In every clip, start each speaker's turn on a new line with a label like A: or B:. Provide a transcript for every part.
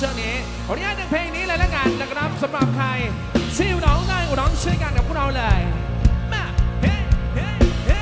A: ช่วงนี้ขออนุญาตหนึ่งเพลงนี้เลยละกันนะครับสำหรับใครที่ร้องได้ร้องช่วยกันกับพวกเราเลยมาเฮ้เฮ้เฮ้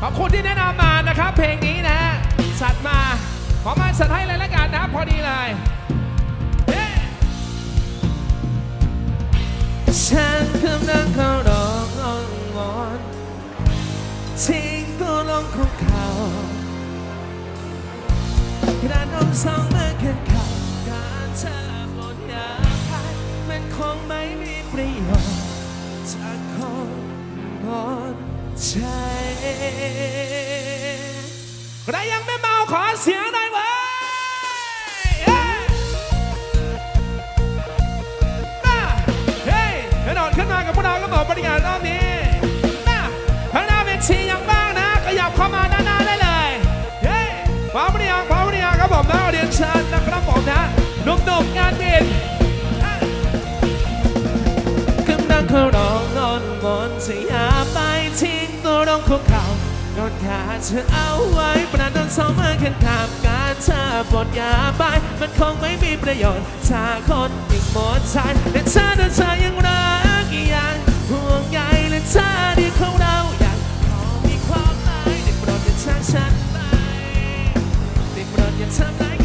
A: ขอบคุณที่แนะนำมานะครับ เพลงนี้นะฮะสัตว์มาขอมาสัตว์ให้เลยละกันนะพอดีเลยเฮ้ฉันกำลังเข้าร้องอ้อนวอนทิ้งตัวลงของเขากระน มสองมือขึ้าการเธอยาพายมันคงไม่มีประโยชน์จากคนหมดใจใครยังไม่เมาขอเสียงหน่อยเว้ยเอ้ยมาเฮ้ยกระโดดขึ้นมากับพวกเราก็บอกบริการรอบนี้มาข้างหน้าเวทียังบ้างนะขยับเข้ามาด้านหน้าได้เลย เฮ้ยพร้อมหรือยังพร้อมหรือยังครับผมนะเรียนเชิญนะครับผมนะ หนุ่มๆงานบินอะกำลังเขาร้องนอนมนต์จะอย่าไปทิ้งตัวลงคุกเข่านอนขาเธอเอาไว้ประดันสองมือขึ้นข้ามการเธอปลดยาไปมันคงไม่มีประโยชน์ถ้าคนอีกหมดใจแต่เธอเดินเธอยังรักอยังห่วงใยและเธอที่ของเราอยังพอมีความหมายได้โปรดอย่าช้าฉันไปได้โปรดอย่าทำร้าย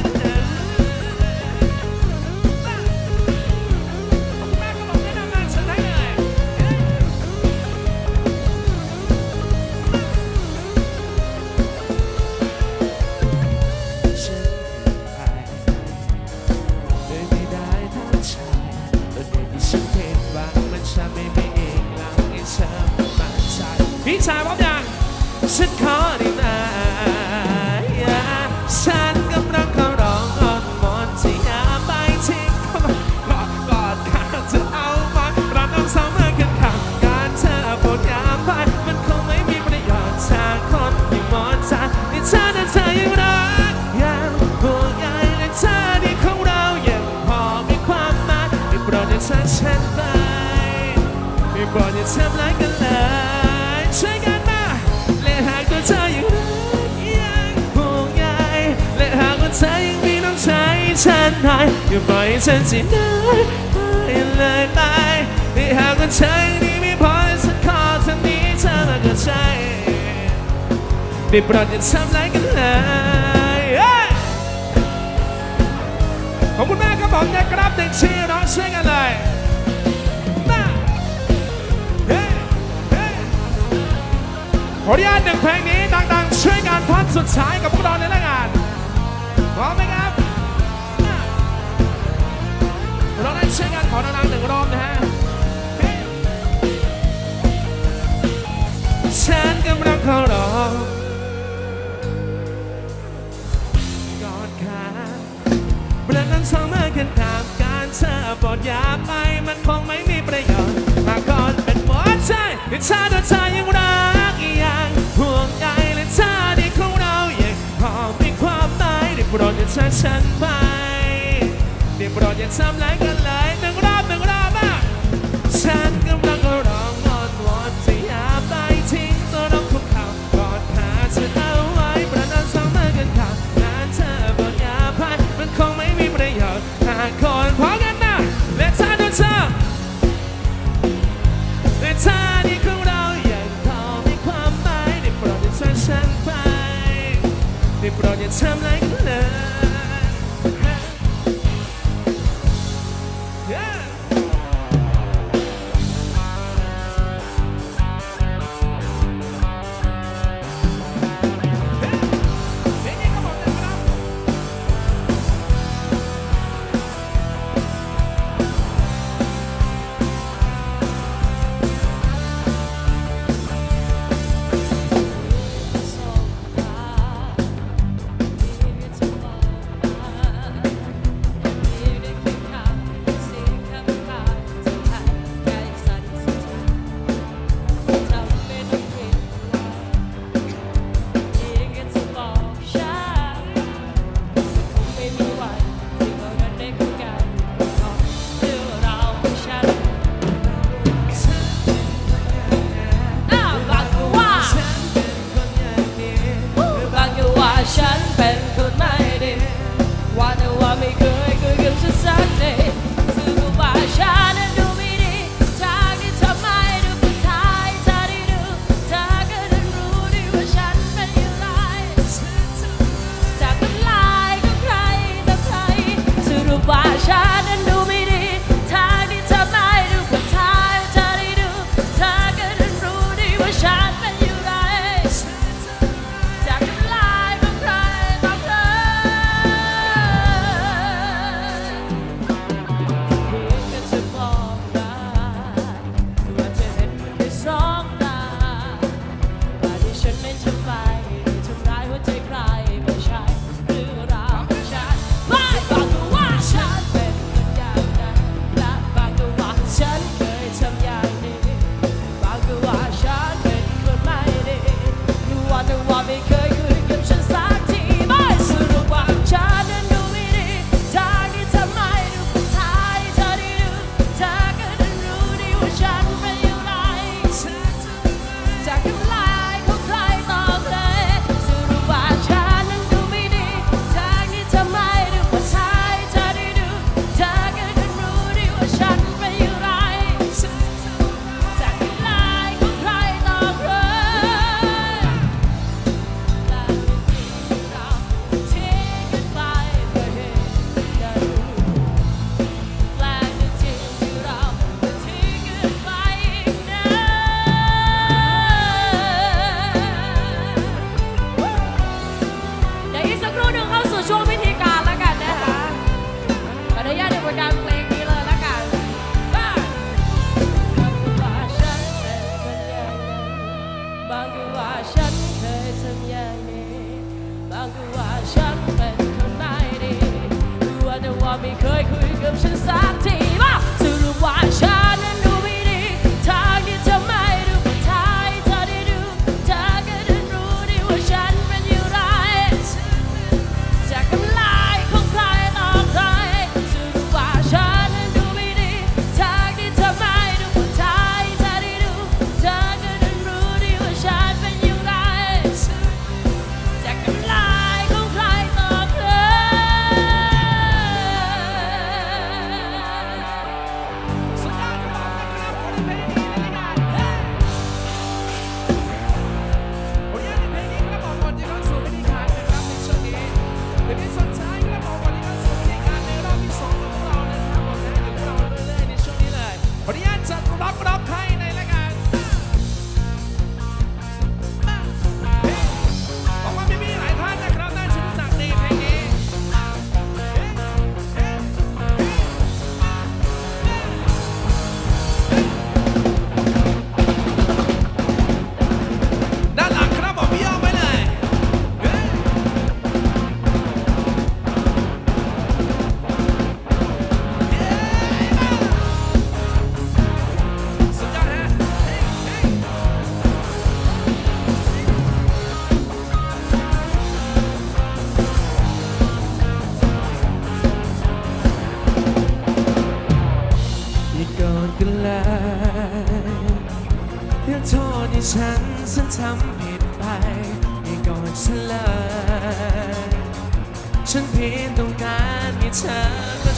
A: ขอได้ไหมฉันกำลังขอร้องอ้อนวอนที่อย่าไปทิ้งเขากอดกอดขาเธอเอาไว้รักน้ำสาวมาขึ้นข้างการเธอปวดยามไปมันคงไม่มีประโยชน์จากคนที่หมดใจที่เธอนั้นเธอยังรักยังห่วงใยและเธอที่ของเรายังพอมีความหมายได้โปรดอย่าจากฉันไปได้โปรดอย่าทำร้ายกันเลย ฉันให้อย่าปล่อยให้ฉันสิน้อยไปเลยไปและหากว่าเธอยังดีไม่พอฉันขอเท่านี้เธอมาก็ใจได้โปรดอย่าทำร้ายกันเลยขอบคุณมากครับผมนะครับเด็กชีร้องช่วยกันเลยมาเฮ้เฮ้ขออนุญาตหนึ่งเพลงนี้ดังๆช่วยกันท่อนสุดท้ายกับพวกเราเลยละกันพร้อมไหมครับ เราได้ช่วยกันขอดังๆหนึ่งรอบนะฮะ ฉันกำลังขอร้องกอดขาเปลือกทั้งสองมือขึ้นตามการเธอปลดยาไปมันคงไม่มีประโยชน์หากก่อนเป็นหมดใจที่เธอตัวเธอยังรักอยังห่วงใยและเธอที่ของเรายังพอมีความหมายได้โปรดอย่าจากฉันไป ได้โปรดอย่าทำร้ายกันเลยหนึ่งรอบหนึ่งรอบอะฉันกำลังร้องอ้อนวอนจะอย่าไปทิ้งตัวลงคุกเข่ากอดขาเธอเอาไว้ประดันสองมือกันข้างานเธอบนยาพันมันคงไม่มีประโยชน์หากคนพอกันนะและเธอดูเธอและเธอที่ของเรายังพอมีความหมายได้โปรดอย่าจากฉันไปได้โปรดอย่าทำร้าย บา
B: งก็ว่าฉันเคยทำอย่างนี้ บางก็ว่าฉันเป็นคนไม่ดีหรือว่าแต่ว่าไม่เค
A: ยคุยกับฉันสักที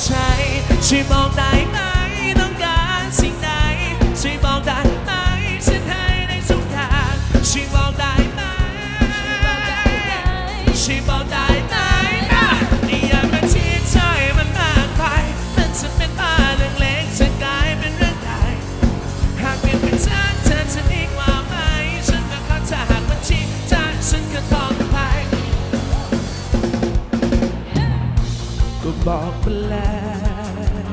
A: ใจช่วยมองได้ไหม บอกไปแล้ว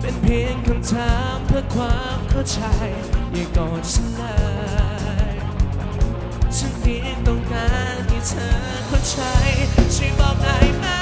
A: เป็นเพียงคำถามเพื่อความเข้าใจ อย่ากอดฉันเลยฉันเพียงต้องการให้เธอเข้าใจช่วยบอกได้ไหม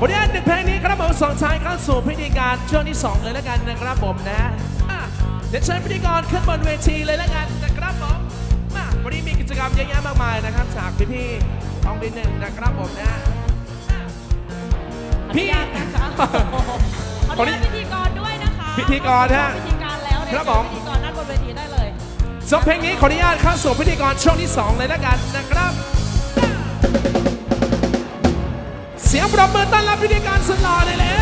A: ผ
B: ลงา
A: น
B: หนึ่ง
A: เพลงนี้ครับผมสองชายเข้าสู่พิธีการช่วงที่ 2 เลยแล้วกันนะครับผมนะเดี๋ยวเชิญพิธีกรขึ้นบนเวทีเลยแล้วกันนะครับผมมาวันนี้มีกิจกรรมเยอะแยะมากมายนะครับจากพี่ๆท้องดีหนึ่งนะครับผมนะ พี่
B: ขออนุญาตนนุญพิธีกรด้วยนะคะ
A: พิธีกรฮะ
B: พิธีกรแล้วนะ
A: ครับผม
B: พิธีกรนั่นบนเวทีได้เลย
A: สำหรัเพลงนี้ขออนุญาตเข้าสู่พิธีกรช่วงที่ 2 เลยแล้วกันนะครับ สียงปรบมือต้อนรับพิธีการสนดหล่อเลยแล้